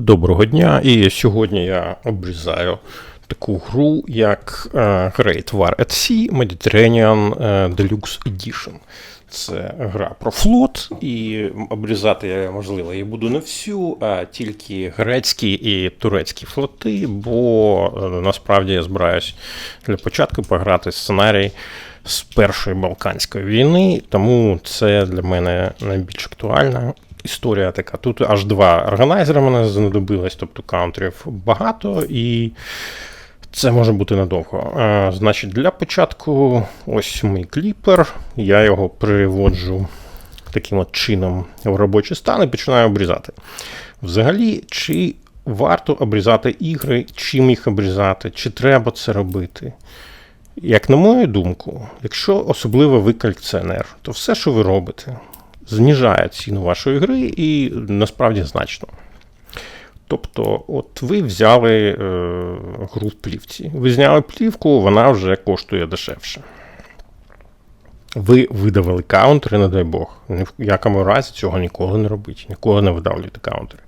Доброго дня, і сьогодні я обрізаю таку гру, як е, Great War at Sea Mediterranean е, Deluxe Edition. Це гра про флот, і обрізати я, можливо, її буду не всю, а тільки грецькі і турецькі флоти, бо е, насправді я збираюсь для початку пограти сценарій з Першої Балканської війни, тому це для мене найбільш актуальна історія така. Тут аж два органайзера мене знадобилось, тобто каунтерів багато, і це може бути надовго. А, Значить, для початку ось мій кліпер. Я його приводжу таким от чином в робочий стан і починаю обрізати. Взагалі, чи варто обрізати ігри, чим їх обрізати, чи треба це робити? Як на мою думку, якщо особливо ви колекціонер, то все, що ви робите, зніжає ціну вашої гри і насправді значно. Тобто, от ви взяли е, гру в плівці. Ви зняли плівку, вона вже коштує дешевше. Ви видавили каунтери, не дай Бог. Ні в якому разі цього ніколи не робіть, ніколи не видавлюйте каунтери.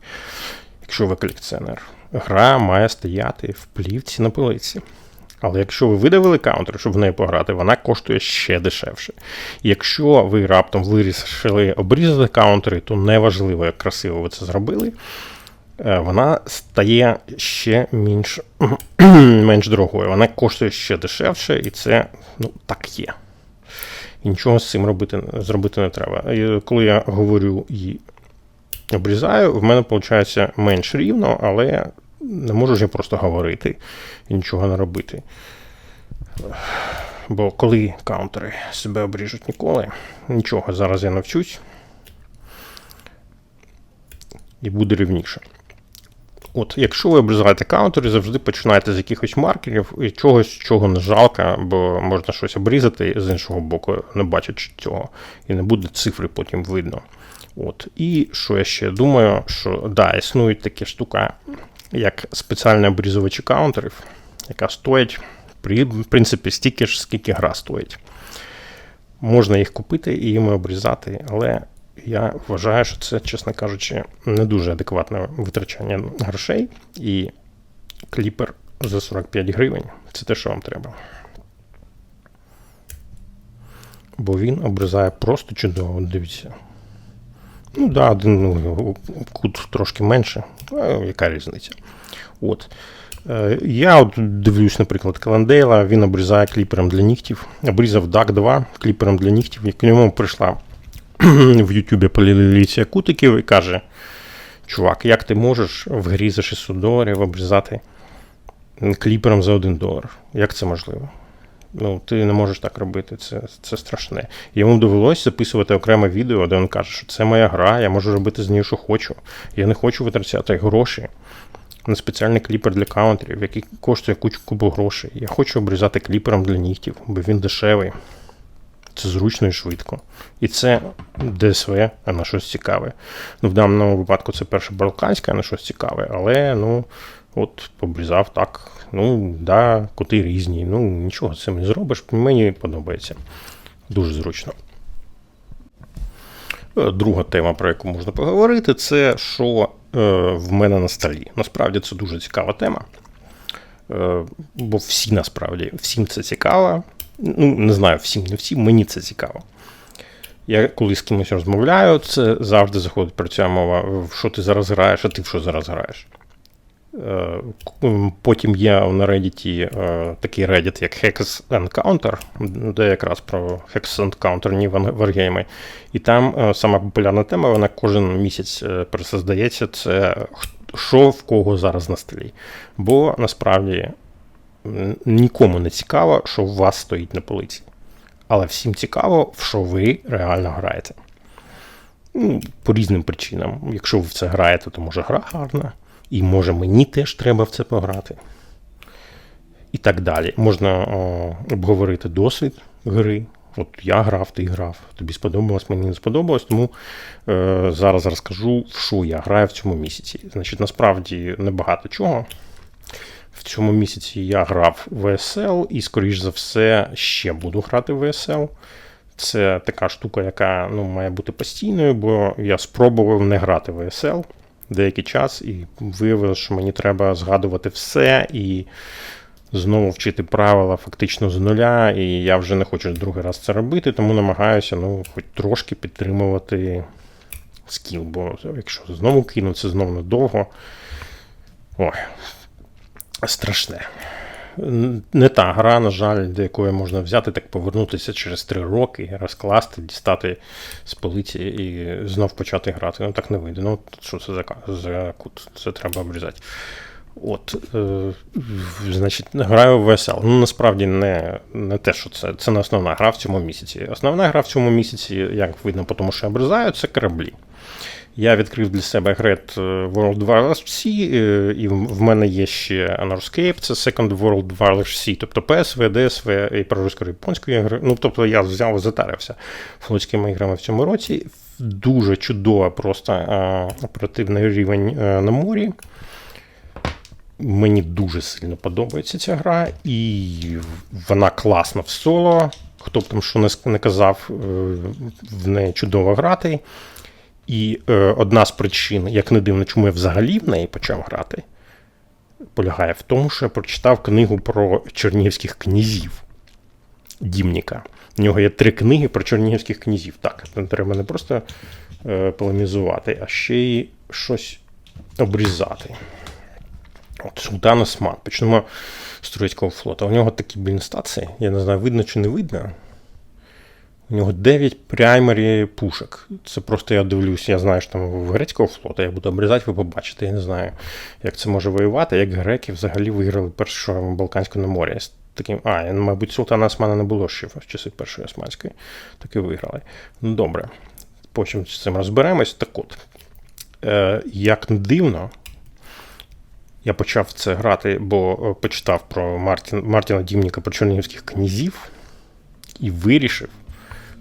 Якщо ви колекціонер, гра має стояти в плівці на полиці. Але якщо ви видавили каунтер, щоб в неї пограти, вона коштує ще дешевше. Якщо ви раптом вирішили обрізати каунтери, то неважливо, як красиво ви це зробили. Е, вона стає ще менш менш дорогою. Вона коштує ще дешевше, і це ну, так є. І нічого з цим робити, зробити не треба. І коли я говорю і обрізаю, в мене виходить менш рівно, але не можу ж я просто говорити і нічого не робити. Бо коли каунтери себе обріжуть ніколи, нічого, зараз я навчусь і буде рівніше. От, Якщо ви обрізаєте каунтери, завжди починайте з якихось маркерів і чогось, чого не жалко, бо можна щось обрізати з іншого боку, не бачать цього, і не буде цифри потім видно. От. І що я ще думаю, що да, існують такі штука, як спеціальні обрізувачі каунтерів, яка стоїть, в принципі, стільки ж, скільки гра стоїть. Можна їх купити і їм обрізати, але я вважаю, що це, чесно кажучи, не дуже адекватне витрачання грошей. І кліпер за 45 гривень це те, що вам треба. Бо він обрізає просто чудово, дивіться. Ну, да, один ну, кут трошки менше, яка різниця? От. Е, я от дивлюсь, наприклад, Каландейла, він обрізає кліпером для нігтів. Обрізав DAC 2 кліпером для нігтів, як ньому прийшла в Ютубі поліліція кутиків і каже: Чувак, як ти можеш в грі за 600 доларів обрізати кліпером за 1 долар? Як це можливо? Ну, ти не можеш так робити, це це страшне. Йому довелося записувати окреме відео, де він каже, що це моя гра, я можу робити з нею, що хочу. Я не хочу витрачати гроші на спеціальний кліпер для каунтерів, який коштує кучу кубу грошей. Я хочу обрізати кліпером для нігтів, бо він дешевий. Це зручно і швидко. І це ДСВ, а на щось цікаве. Ну, В даному випадку це перше балканське, а на щось цікаве, але ну, от обрізав так. Ну, да, кути різні. Ну, нічого з цим не зробиш. Мені подобається. Дуже зручно. Е, друга тема, про яку можна поговорити, це що е, в мене на столі. Насправді це дуже цікава тема. Е, бо всі насправді всім це цікаво. Ну, не знаю, всім, не всім, мені це цікаво. Я коли з кимось розмовляю, це завжди заходить про ця мова, що ти зараз граєш, а ти в що зараз граєш. Е, потім є на Reddit е, такий Reddit, як Hex Encounter, де якраз про Hex Encounter варгейми. І там е, сама популярна тема, вона кожен місяць пересоздається, це що в кого зараз на столі. Бо насправді нікому не цікаво, що у вас стоїть на полиці. Але всім цікаво, в що ви реально граєте. Ну, По різним причинам. Якщо ви в це граєте, то може гра гарна. І може мені теж треба в це пограти. І так далі. Можна о, обговорити досвід гри. От я грав, ти грав, тобі сподобалось, мені не сподобалось, тому е, зараз розкажу, в що я граю в цьому місяці. Значить, насправді небагато чого. В цьому місяці я грав в VSL і, скоріш за все, ще буду грати в VSL. Це така штука, яка ну, має бути постійною, бо я спробував не грати в VSL деякий час, і виявилося, що мені треба згадувати все і знову вчити правила фактично з нуля, і я вже не хочу другий раз це робити, тому намагаюся ну, хоч трошки підтримувати скіл, бо якщо знову кину, це знову надовго. Ой, страшне. Не та гра, на жаль, до якої можна взяти, так повернутися через три роки, розкласти, дістати з полиці і знов почати грати. Ну так не вийде. Ну, що це за, за кут? Це треба обрізати. От, е, значить, граю в VSL. Ну, насправді не не те, що це це не основна гра в цьому місяці. Основна гра в цьому місяці, як видно, тому що обрізаю, це кораблі. Я відкрив для себе Great World Wireless C, і в мене є ще Honorscape, це Second World Wireless C, тобто PSV, DSV і проросійсько-японської гри. Ну, тобто я взяв і затарився флотськими іграми в цьому році. Дуже чудова, просто а, оперативний рівень а, на морі. Мені дуже сильно подобається ця гра, і вона класна в соло. Хто б там що не казав, в неї чудово грати. І е, одна з причин, як не дивно, чому я взагалі в неї почав грати, полягає в тому, що я прочитав книгу про чернігівських князів Дімніка. У нього є три книги про чернігівських князів. Так, треба не просто е, полемізувати, а ще й щось обрізати. От Султан Осман. Почнемо з турецького флоту. У нього такі блін стації, я не знаю, видно чи не видно. У нього 9 праймері пушок. Це просто я дивлюсь, я знаю, що там в грецького флоту, я буду обрізати, ви побачите. Я не знаю, як це може воювати, як греки взагалі виграли першу Балканську на морі. З таким, А, мабуть, Султана Османа не було ще в часи Першої Османської. Так і виграли. Ну, добре. Потім з цим розберемось. Так от, е, як не дивно, я почав це грати, бо почитав про Мартін, Мартіна Дімніка про Чернігівських князів і вирішив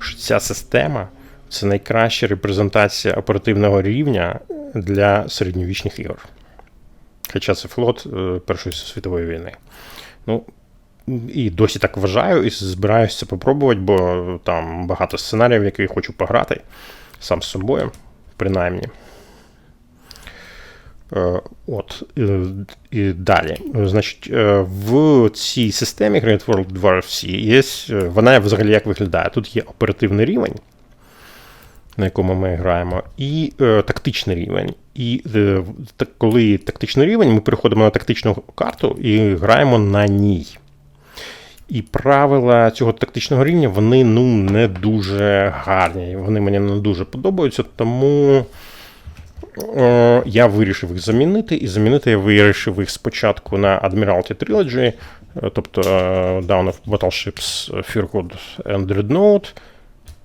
що ця система це найкраща репрезентація оперативного рівня для середньовічних ігор. Хоча це флот е, Першої світової війни. Ну, і досі так вважаю, і збираюся це попробувати, бо там багато сценаріїв, які хочу пограти сам з собою, принаймні. Е, от, і далі. Значить, е, В цій системі Great World War FC є, е, вона взагалі як виглядає. Тут є оперативний рівень, на якому ми граємо, і е, тактичний рівень. І е, так, коли тактичний рівень, ми переходимо на тактичну карту і граємо на ній. І правила цього тактичного рівня вони ну, не дуже гарні. Вони мені не дуже подобаються, тому. Е, я вирішив їх замінити, і замінити я вирішив їх спочатку на Admiralty Trilogy, е, тобто е, Down of Battleships, Feargood and Dreadnought.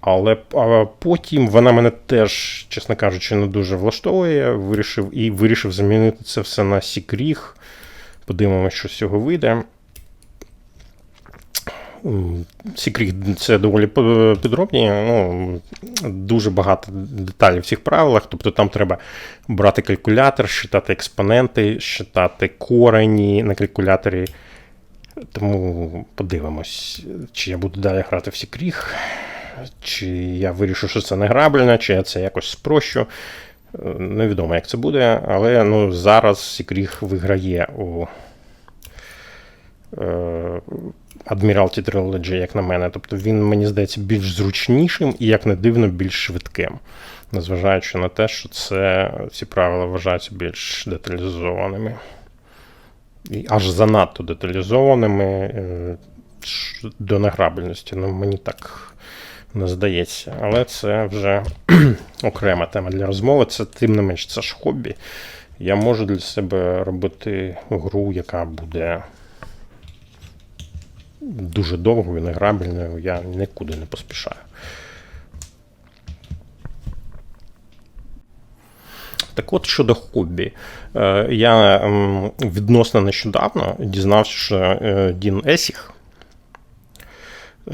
Але потім вона мене теж, чесно кажучи, не дуже влаштовує. Вирішив і вирішив замінити це все на Сікріг. Подивимося, що з цього вийде. Секрет це доволі підробні. Ну, Дуже багато деталей в цих правилах. Тобто там треба брати калькулятор, считати експоненти, считати корені на калькуляторі. Тому подивимось, чи я буду далі грати в Сікріг, чи я вирішу, що це не грабельно, чи я це якось спрощу. Невідомо, як це буде, але ну, зараз Сікріг виграє у. Е, Admiralty Trilogy, як на мене. Тобто він, мені здається, більш зручнішим і, як не дивно, більш швидким. Незважаючи на те, що це, ці правила вважаються більш деталізованими. І Аж занадто деталізованими е, до награбельності. Ну, мені так не здається. Але це вже окрема тема для розмови. Це тим не менш це ж хобі. Я можу для себе робити гру, яка буде дуже довгою, неграбельною, я нікуди не поспішаю. Так от щодо хобі, е, я відносно нещодавно дізнався, що е, Дін Есіх,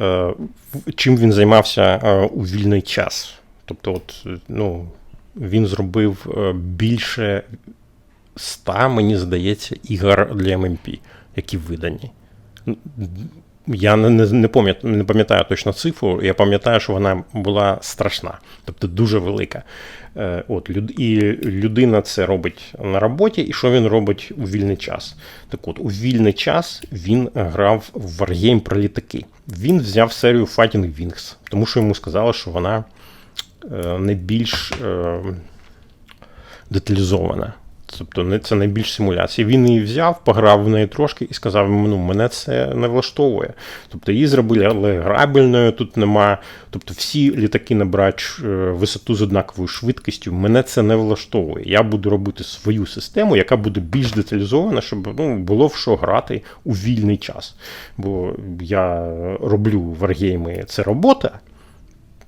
е, чим він займався у вільний час. Тобто, от, ну, він зробив більше ста, мені здається, ігор для ММП, які видані я не, не, не, пам'ятаю, не пам'ятаю точно цифру, я пам'ятаю, що вона була страшна, тобто дуже велика. Е, От, І людина це робить на роботі, і що він робить у вільний час? Так от, у вільний час він грав в варгейм про літаки. Він взяв серію Fighting Wings, тому що йому сказали, що вона е, найбільш е, деталізована. Тобто це найбільш симуляція. Він її взяв, пограв в неї трошки і сказав: ну, мене це не влаштовує. Тобто її зробили грабельною, тут нема. Тобто всі літаки набирають е, висоту з однаковою швидкістю. Мене це не влаштовує. Я буду робити свою систему, яка буде більш деталізована, щоб ну, було в що грати у вільний час. Бо я роблю варгейми, це робота.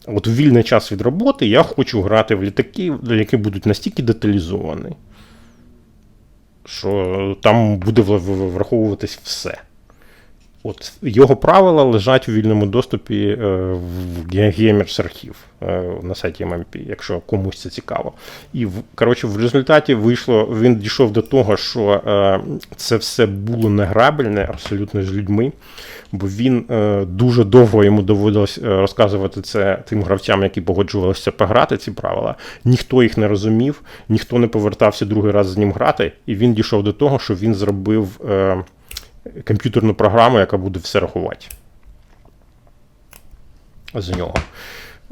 От у вільний час від роботи я хочу грати в літаки, які будуть настільки деталізовані що там буде враховуватись все. От Його правила лежать у вільному доступі е, в Gamers архів е, на сайті MMP, якщо комусь це цікаво. І коротше, в результаті вийшло, він дійшов до того, що е, це все було неграбельне абсолютно з людьми, бо він дуже довго йому доводилось розказувати це тим гравцям, які погоджувалися пограти ці правила. Ніхто їх не розумів, ніхто не повертався другий раз з ним грати, і він дійшов до того, що він зробив комп'ютерну програму, яка буде все рахувати. З нього.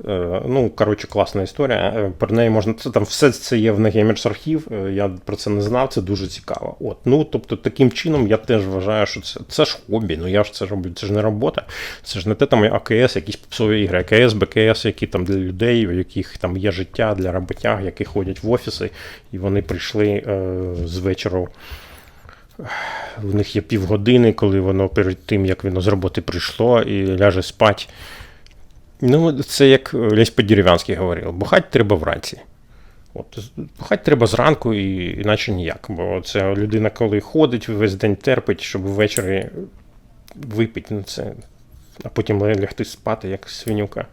Е, ну, коротше, класна історія. Е, про неї можна. Це там все це є в Negamers архів. Е, я про це не знав, це дуже цікаво. От, ну, тобто, таким чином я теж вважаю, що це це ж хобі. Ну я ж це роблю, це ж не робота. Це ж не те там АКС, якісь попсові ігри, АКС, БКС, які там для людей, у яких там є життя для роботяг, які ходять в офіси, і вони прийшли е, з вечора в них є півгодини, коли воно перед тим, як воно з роботи прийшло і ляже спать. Ну, це як Лесь Подірів'янський говорив, бухать треба вранці. От, Бухать треба зранку, і іначе ніяк. Бо це людина, коли ходить, весь день терпить, щоб ввечері випити, ну це, а потім лягти спати, як свинюка.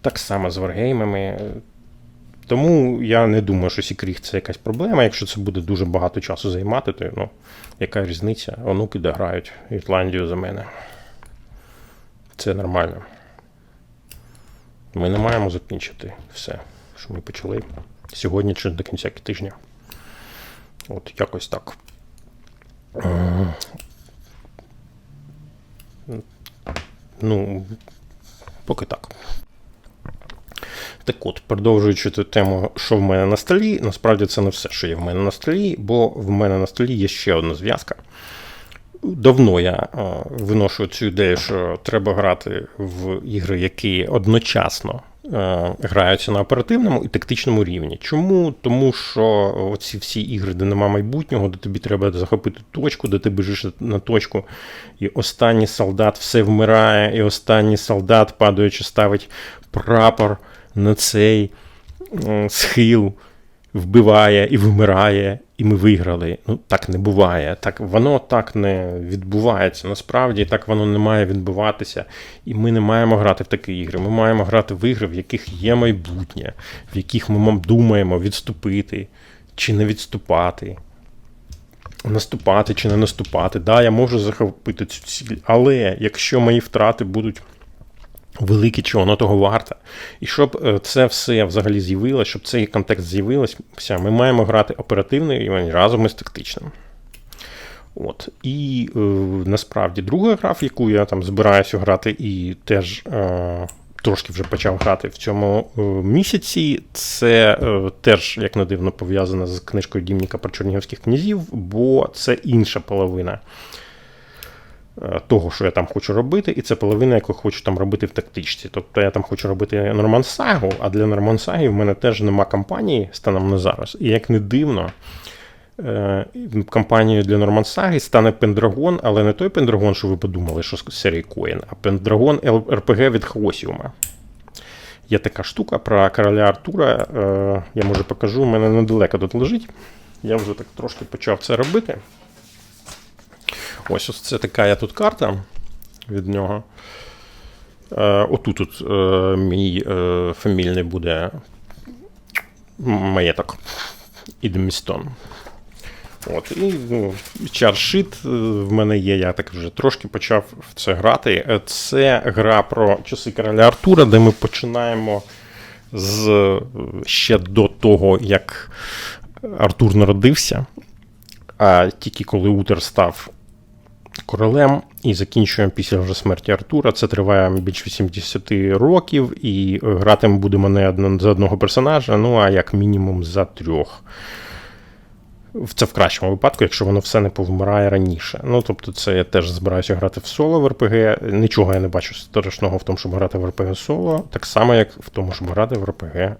Так само з варгеймами. Тому я не думаю, що Сікріг це якась проблема. Якщо це буде дуже багато часу займати, то ну, яка різниця? Онуки дограють Ірландію за мене. Це нормально. Ми не маємо закінчити все, що ми почали сьогодні чи до кінця тижня. От якось так. Ну, поки так. Так от, продовжуючи ту тему, що в мене на столі, насправді це не все, що є в мене на столі, бо в мене на столі є ще одна зв'язка. Давно я виношу цю ідею, що треба грати в ігри, які одночасно граються на оперативному і тактичному рівні. Чому? Тому що оці всі ігри, де нема майбутнього, де тобі треба захопити точку, де ти біжиш на точку, і останній солдат все вмирає, і останній солдат, падаючи, ставить прапор на цей схил вбиває і вмирає, і ми виграли. Ну, так не буває. Так, Воно так не відбувається. Насправді так воно не має відбуватися. І ми не маємо грати в такі ігри. Ми маємо грати в ігри, в яких є майбутнє, в яких ми думаємо відступити чи не відступати. Наступати чи не наступати. Да, я можу захопити цю ціль, але якщо мої втрати будуть велике, чого воно того варте. І щоб е, це все взагалі з'явилося, щоб цей контекст з'явився, ми маємо грати оперативний рівень разом із тактичним. От. І е, насправді друга гра, в яку я там збираюся грати, і теж е, трошки вже почав грати в цьому е, місяці, це е, теж, як не дивно, пов'язано з книжкою Дімніка про Чернігівських князів, бо це інша половина того, що я там хочу робити, і це половина, яку хочу там робити в тактичці. Тобто я там хочу робити Нормансагу, а для Нормансаги в мене теж нема кампанії станом на зараз. І як не дивно, е, кампанією для Нормансаги стане Пендрагон, але не той Пендрагон, що ви подумали, що з серії Коін, а Пендрагон РПГ від Хаосіума. Є така штука про короля Артура. Е, я може покажу, у мене недалеко тут лежить. Я вже так трошки почав це робити. Ось ось це така я тут карта від нього. Е, Отут тут е, мій е, фамільний буде маєток Ідемістон. От, і ну, чаршит е, в мене є, я так вже трошки почав в це грати. Е, Це гра про часи короля Артура, де ми починаємо з е, ще до того, як Артур народився. А тільки коли Утер став королем і закінчуємо після вже смерті Артура. Це триває більш 80 років, і грати ми будемо не за одного персонажа, ну а як мінімум за трьох. Це в кращому випадку, якщо воно все не повмирає раніше. Ну, тобто, це я теж збираюся грати в соло в РПГ. Нічого я не бачу страшного в тому, щоб грати в РПГ соло, так само, як в тому, щоб грати в РПГ.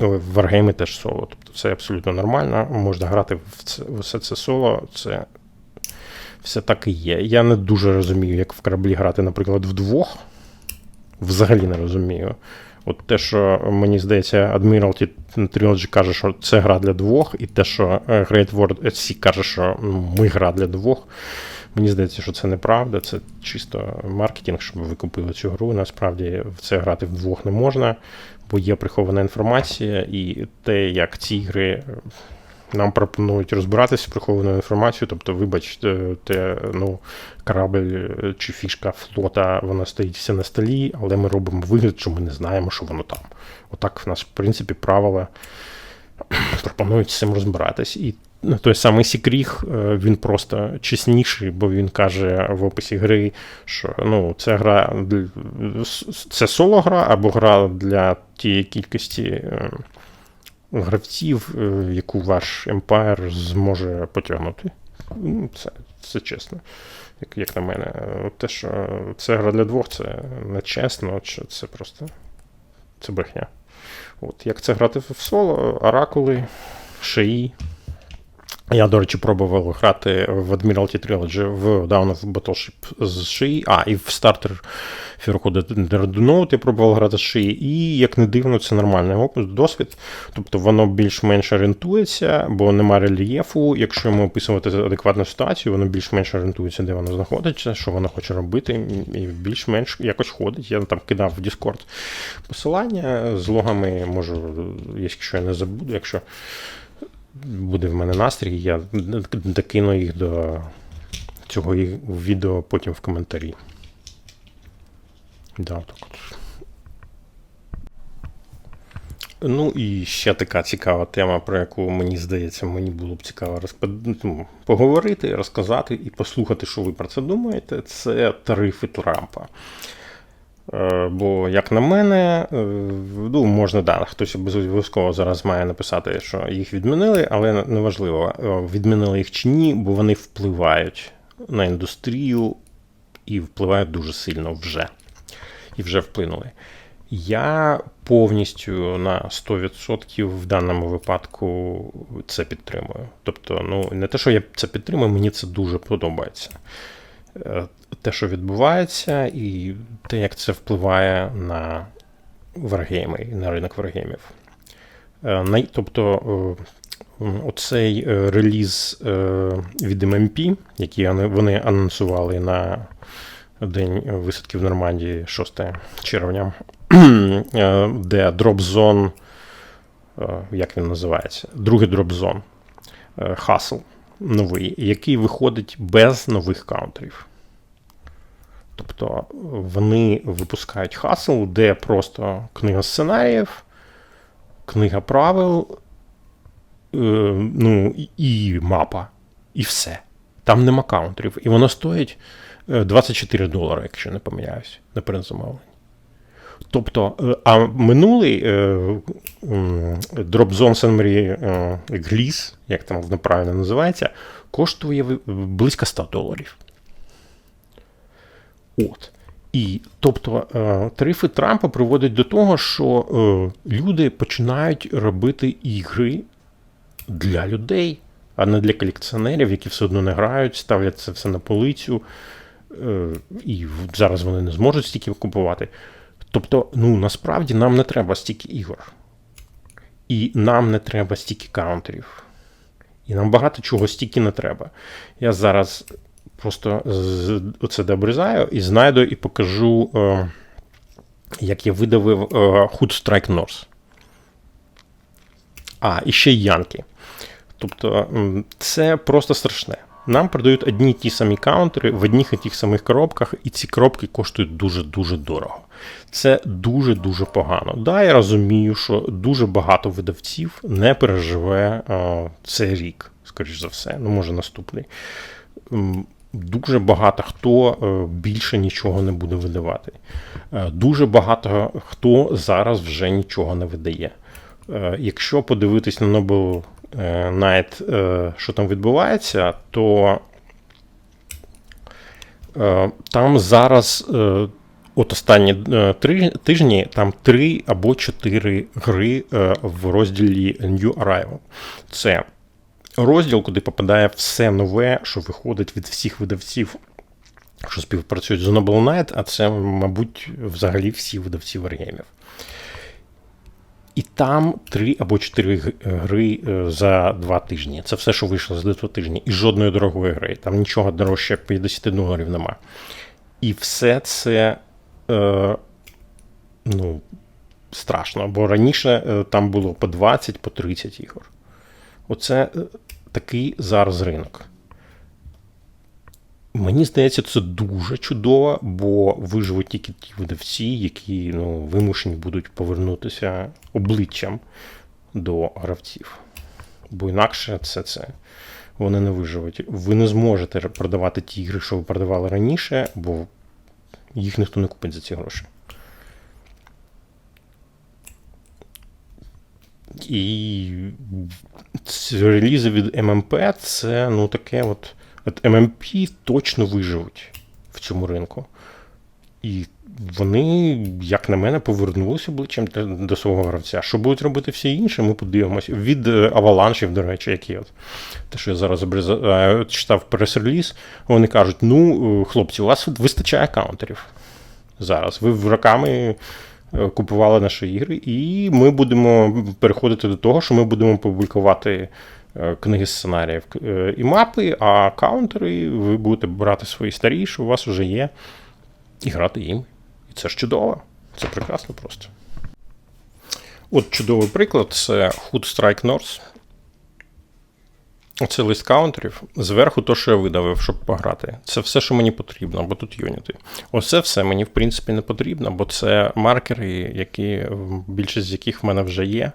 Ой, В Wargame теж соло. Тобто це абсолютно нормально. Можна грати в це, в все це соло. Це все так і є. Я не дуже розумію, як в кораблі грати, наприклад, вдвох. Взагалі не розумію. От те, що мені здається, Admiralty Trilogy каже, що це гра для двох, і те, що е, Great World at каже, що ну, ми гра для двох. Мені здається, що це неправда, це чисто маркетинг, щоб ви купили цю гру. Насправді в це грати вдвох не можна, бо є прихована інформація, і те, як ці ігри е, нам пропонують розбиратися з прихованою інформацією. Тобто, вибачте, те, ну, корабль е, чи фішка флота, вона стоїть все на столі, але ми робимо вигляд, що ми не знаємо, що воно там. Отак в нас, в принципі, правила пропонують з цим розбиратись. І той самий Сікріг, е, він просто чесніший, бо він каже в описі гри, що ну, це гра це соло-гра або гра для тієї кількості е, гравців, е, яку ваш Empire зможе потягнути. Ну, Це, це чесно. Як, як на мене, те, що це гра для двох, це не чесно, чи це просто це брехня. От, як це грати в соло, оракули, шиї. Я, до речі, пробував грати в Admiralty Trilogy в Down of Battleship з шиї, а, і в стартер Фірокода Дердуноут я пробував грати з шиї, і, як не дивно, це нормальний опис, досвід. Тобто воно більш-менш орієнтується, бо нема рельєфу. Якщо йому описувати адекватну ситуацію, воно більш-менш орієнтується, де воно знаходиться, що воно хоче робити, і більш-менш якось ходить. Я там кидав в Discord посилання з логами, можу, якщо я не забуду, якщо буде в мене настрій, я докину їх до цього відео потім в коментарі. Да, так. Ну і ще така цікава тема, про яку мені здається, мені було б цікаво розпо- ну, поговорити, розказати і послухати, що ви про це думаєте. Це тарифи Трампа. Е, Бо, як на мене, е, ну, можна, да, хтось обов'язково зараз має написати, що їх відмінили, але неважливо, е, відмінили їх чи ні, бо вони впливають на індустрію і впливають дуже сильно вже. І вже вплинули. Я повністю на 100% в даному випадку це підтримую. Тобто, ну не те, що я це підтримую, мені це дуже подобається. Те, що відбувається, і те, як це впливає на варгейми, на ринок варгеймів. Е, Тобто, е, оцей е, реліз від MMP, який вони анонсували на день висадки в Нормандії 6 червня, де е, як він називається? Другий е, Hustle новий, який виходить без нових каунтерів. Тобто вони випускають Hustle, де просто книга сценаріїв, книга правил, е, ну, і- мапа, і все. Там нема каунтерів. І воно стоїть е, 24 долари, якщо не помиляюсь, на передзамовлення. Тобто, е, а минулий е, Drop Zone St. Marie е, Gliss, як там воно правильно називається, коштує близько 100 доларів. От. І тобто тарифи Трампа приводять до того, що люди починають робити ігри для людей, а не для колекціонерів, які все одно не грають, ставлять це все на полицю, і зараз вони не зможуть стільки купувати. Тобто, ну насправді нам не треба стільки ігор. І нам не треба стільки каунтерів. І нам багато чого стільки не треба. Я зараз просто оце добризаю і знайду і покажу, е, як я видавив е, Hood Strike North. А, і ще й Янки. Тобто це просто страшне. Нам продають одні й ті самі каунтери в одних і тих самих коробках, і ці коробки коштують дуже-дуже дорого. Це дуже-дуже погано. Да, я розумію, що дуже багато видавців не переживе е, цей рік, скоріш за все, ну може наступний. Дуже багато хто е, більше нічого не буде видавати. Е, Дуже багато хто зараз вже нічого не видає. Якщо подивитись на Nobel е, Night, е, що там відбувається, то е, там зараз, от останні тижні, там три або чотири гри в розділі New Arrival. Це розділ, куди попадає все нове, що виходить від всіх видавців, що співпрацюють з Noble Knight, а це, мабуть, взагалі всі видавці варгеймів. І там три або чотири гри е, за два тижні. Це все, що вийшло за два тижні. І жодної дорогої гри. Там нічого дорожче як 50 доларів нема. І все це е, ну, страшно. Бо раніше е, там було по 20, по 30 ігор. Оце е, такий зараз ринок. Мені здається, це дуже чудово, бо виживуть тільки ті видавці, які ну, вимушені будуть повернутися обличчям до гравців. Бо інакше це це. Вони не виживуть. Ви не зможете продавати ті ігри, що ви продавали раніше, бо їх ніхто не купить за ці гроші. І релізи від ММП це ну таке от. От ММП точно виживуть в цьому ринку. І вони, як на мене, повернулися обличчям до, свого гравця. Що будуть робити всі інші, ми подивимося. Від е, аваланшів, до речі, які от. Те, що я зараз е, читав прес-реліз, вони кажуть: ну, е, хлопці, у вас вистачає каунтерів зараз. Ви роками е, купували наші ігри, і ми будемо переходити до того, що ми будемо публікувати книги сценаріїв е, і мапи, а каунтери ви будете брати свої старі, що у вас вже є, і грати їм. І це ж чудово. Це прекрасно просто. От чудовий приклад це Hood Strike North. Це лист каунтерів. Зверху то, що я видавив, щоб пограти. Це все, що мені потрібно, бо тут Unity. Оце все мені, в принципі, не потрібно, бо це маркери, які, більшість з яких в мене вже є.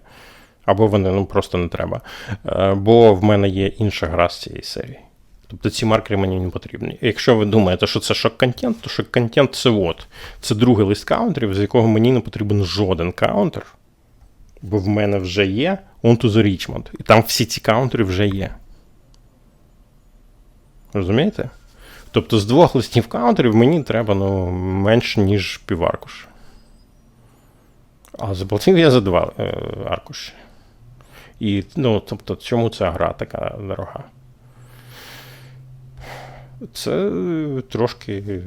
Або вони ну, просто не треба. Е, Бо в мене є інша гра з цієї серії. Тобто ці маркери мені не потрібні. Якщо ви думаєте, що це шок-контент, то шок-контент це от. Це другий лист каунтерів, з якого мені не потрібен жоден каунтер. Бо в мене вже є On to the Richmond. І там всі ці каунтери вже є. Розумієте? Тобто з двох листів каунтерів мені треба ну, менше, ніж піваркуш. А заплатив я за два е, аркуші. І, ну, тобто, чому ця гра така дорога? Це трошки.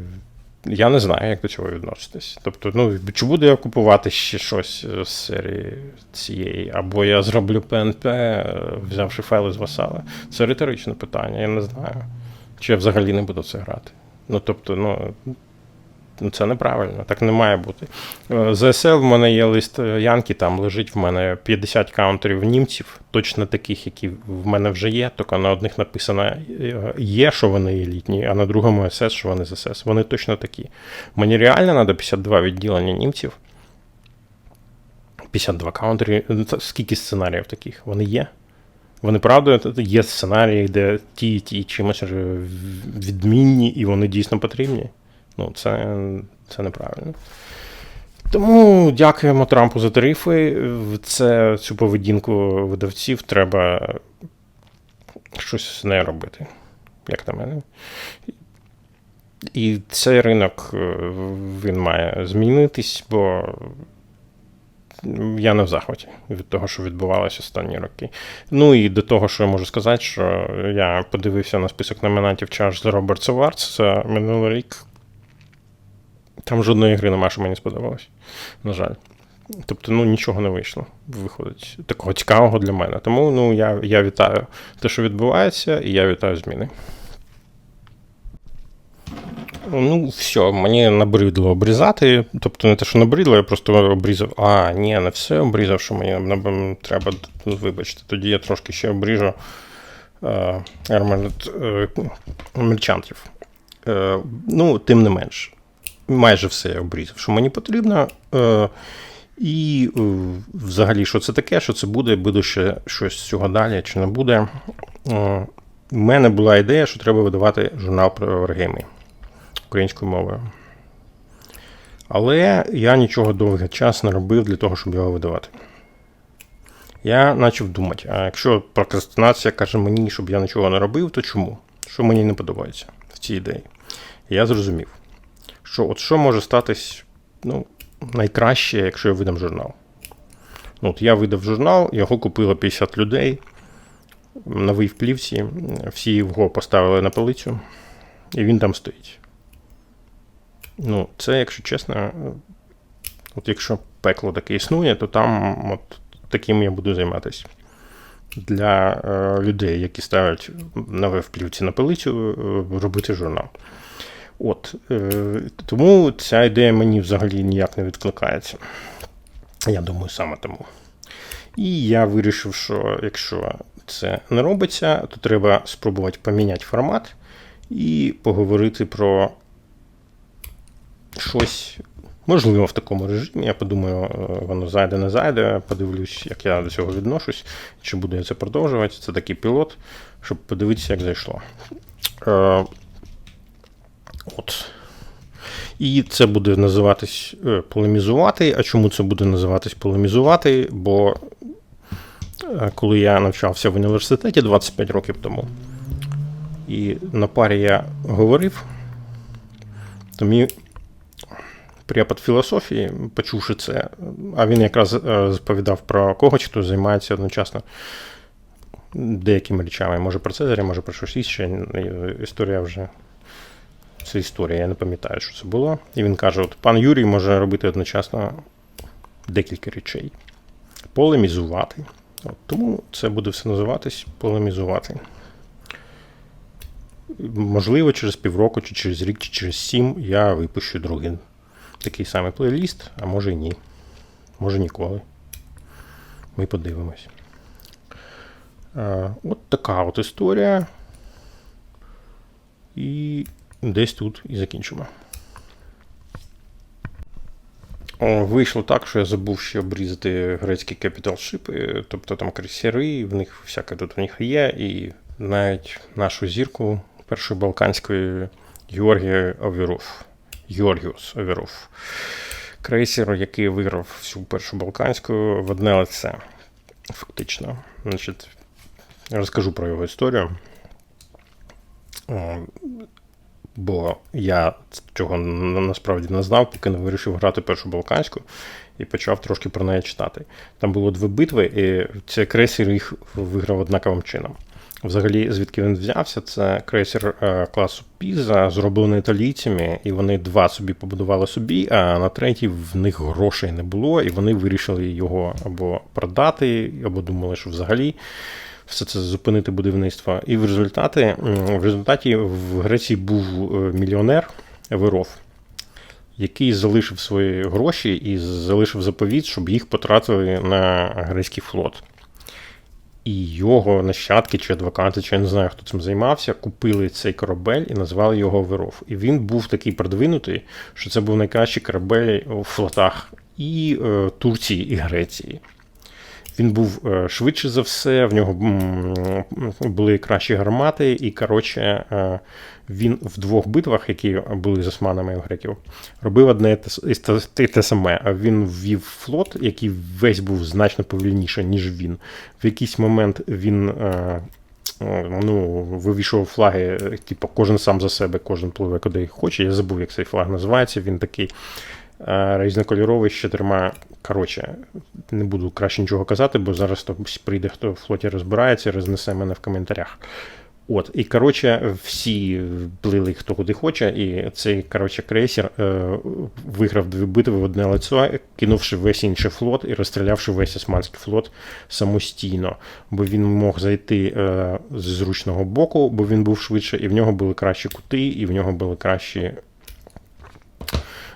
Я не знаю, як до цього відноситись. Тобто, ну, чи буду я купувати ще щось з серії цієї, або я зроблю ПНП, е, взявши файли з Васала. Це риторичне питання, я не знаю. Чи я взагалі не буду це грати. Ну, тобто, ну, ну це неправильно, так не має бути. Е, З SL в мене є лист Янки, там лежить в мене 50 каунтерів німців, точно таких, які в мене вже є, тільки на одних написано е, є, що вони елітні, а на другому СС, що вони з. Вони точно такі. Мені реально треба 52 відділення німців. 52 каунтери. Ну, Скільки сценаріїв таких? Вони є? Вони правда є сценарії, де ті і ті чимось е, відмінні, і вони дійсно потрібні. Ну, це, це неправильно. Тому дякуємо Трампу за тарифи. Це, цю поведінку видавців треба щось з нею робити, як на мене. І цей ринок е, він має змінитись, бо я не в захваті від того, що відбувалося останні роки. Ну і до того, що я можу сказати, що я подивився на список номінантів Charles the Roberts Awards за минулий рік. Там жодної гри немає, що мені сподобалось. На жаль. Тобто, ну нічого не вийшло. Виходить такого цікавого для мене. Тому ну, я, я вітаю те, що відбувається, і я вітаю зміни. Ну, все, мені набридло обрізати. Тобто не те, що набридло, я просто обрізав. А, ні, не все обрізав, що мені треба. Вибачте, тоді я трошки ще обріжу е, е. Е, ну, тим не менш, майже все я обрізав, що мені потрібно. Е, і е, взагалі, що це таке, що це буде, буде ще щось з цього далі, чи не буде. Е, У мене була ідея, що треба видавати журнал про wargame українською мовою. Але я нічого довгий час не робив для того, щоб його видавати. Я почав думати, а якщо прокрастинація каже мені, щоб я нічого не робив, то чому? Що мені не подобається в цій ідеї? Я зрозумів, що от що може статись ну, найкраще, якщо я видам журнал. Ну, от я видав журнал, його купило 50 людей, новий в всі його поставили на полицю, і він там стоїть. Ну, це, якщо чесно, от якщо пекло таке існує, то там от таким я буду займатися. Для е, людей, які ставлять нове в на полицю, е, робити журнал. От, е, Тому ця ідея мені взагалі ніяк не відкликається. Я думаю, саме тому. І я вирішив, що якщо це не робиться, то треба спробувати поміняти формат і поговорити про щось. Можливо, в такому режимі. Я подумаю, е, воно зайде, не зайде. Подивлюсь, як я до цього відношусь, чи буду я це продовжувати. Це такий пілот, щоб подивитися, як зайшло. От. І це буде називатись е, полемізувати. А чому це буде називатись полемізувати? Бо е, коли я навчався в університеті 25 років тому, і на парі я говорив, то мій препод філософії, почувши це, а він якраз е, сповідав про когось, хто займається одночасно деякими речами. Може про Цезаря, може про щось інше. Історія вже. Це історія, я не пам'ятаю, що це було. І він каже: от пан Юрій може робити одночасно декілька речей. Полемізувати. От, Тому це буде все називатись полемізувати. Можливо, через півроку, чи через рік, чи через сім я випущу другий такий самий плейліст, а може і ні. Може ніколи. Ми подивимось. А, От така от історія. І десь тут і закінчимо. О, Вийшло так, що я забув ще обрізати грецькі капіталшипи, тобто там крейсери, в них всяке тут в них є, і навіть нашу зірку першої Балканської Георгія Овіров. Георгіус Овіров. Крейсер, який виграв всю першу Балканську в одне лице. Фактично. Значить, Розкажу про його історію. Бо я цього насправді не знав, поки не вирішив грати першу Балканську і почав трошки про неї читати. Там було дві битви, і цей крейсер їх виграв однаковим чином. Взагалі, звідки він взявся, це крейсер класу Піза, зроблений італійцями, і вони два собі побудували собі, а на третій в них грошей не було, і вони вирішили його або продати, або думали, що взагалі все це зупинити будівництво. І в результаті в результаті в Греції був мільйонер Веров, який залишив свої гроші і залишив заповіт, щоб їх потратили на грецький флот. І його нащадки чи адвокати, чи я не знаю, хто цим займався, купили цей корабель і назвали його Веров. І він був такий продвинутий, що це був найкращий корабель у флотах і е, Турції, і Греції. Він був е, швидше за все, в нього були кращі гармати, і, коротше, е, він в двох битвах, які були з османами у греків, робив одне і те саме. Він ввів флот, який весь був значно повільніше, ніж він. В якийсь момент він. Е, ну, вивішував флаги, типу, кожен сам за себе, кожен пливе куди хоче. Я забув, як цей флаг називається. Він такий різнокольоровий з чотирма. Коротше, не буду краще нічого казати, бо зараз то прийде, хто в флоті розбирається, рознесе мене в коментарях. От, І коротше, всі плили хто куди хоче, і цей коротше, крейсер е, виграв дві битви в одне лицо, кинувши весь інший флот і розстрілявши весь османський флот самостійно. Бо він мог зайти е, з зручного боку, бо він був швидше, і в нього були кращі кути, і в нього були кращі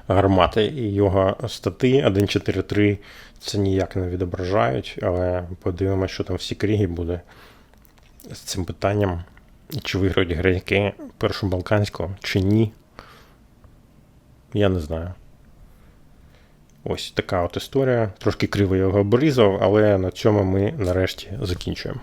гармати. І його стати 1.4.3 це ніяк не відображають, але подивимося, що там в Сікрігі буде. з цим питанням, чи виграють греки першу балканську, чи ні. Я не знаю. Ось така от історія. Трошки криво його обрізав, але на цьому ми нарешті закінчуємо.